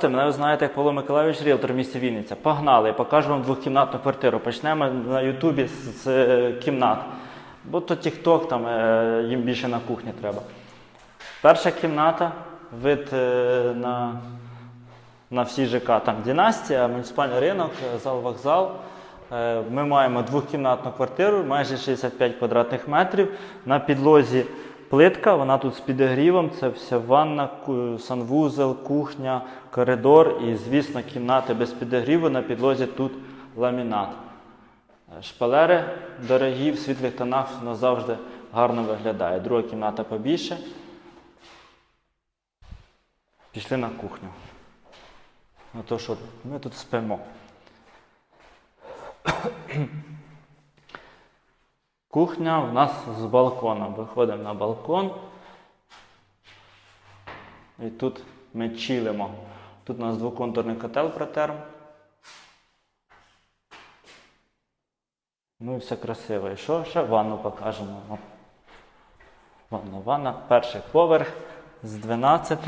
Здравствуйте, мене ви знаєте як Павло Миколайович, ріелтор в місті Вінниця. Погнали, я покажу вам двохкімнатну квартиру. Почнемо на Ютубі з, з е, кімнат. Бо то TikTok, там е, їм більше на кухні треба. Перша кімната, вид е, на, на всі ЖК, там Дінастія, муніципальний ринок, зал вокзал. Ми маємо двохкімнатну квартиру, майже 65 квадратних метрів. На підлозі плитка, вона тут з підігрівом, це вся ванна, санвузел, кухня, коридор і, звісно, кімнати без підігріву. На підлозі тут ламінат. Е, Шпалери дорогі, в світлих тонах воно завжди гарно виглядає. Друга кімната побільше. Пішли на кухню. На то, що ми тут спимо. Кухня в нас з балконом. Виходимо на балкон. І тут ми чилимо. Тут у нас двоконтурний котел протерм. Ну і все красиво. І що ще ванну покажемо? О. Ванна, ванна, перший поверх з 12.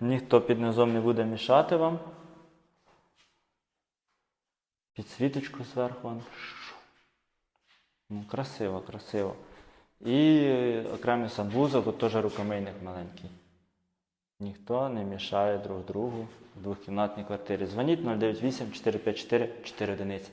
Ніхто під низом не буде мішати вам. Підсвіточку зверху. Ну, красиво, красиво. І окремі санвузол, тут теж рукомийник маленький. Ніхто не мішає друг другу в двохкімнатній квартирі. Дзвоніть 098 454 4 одиниці.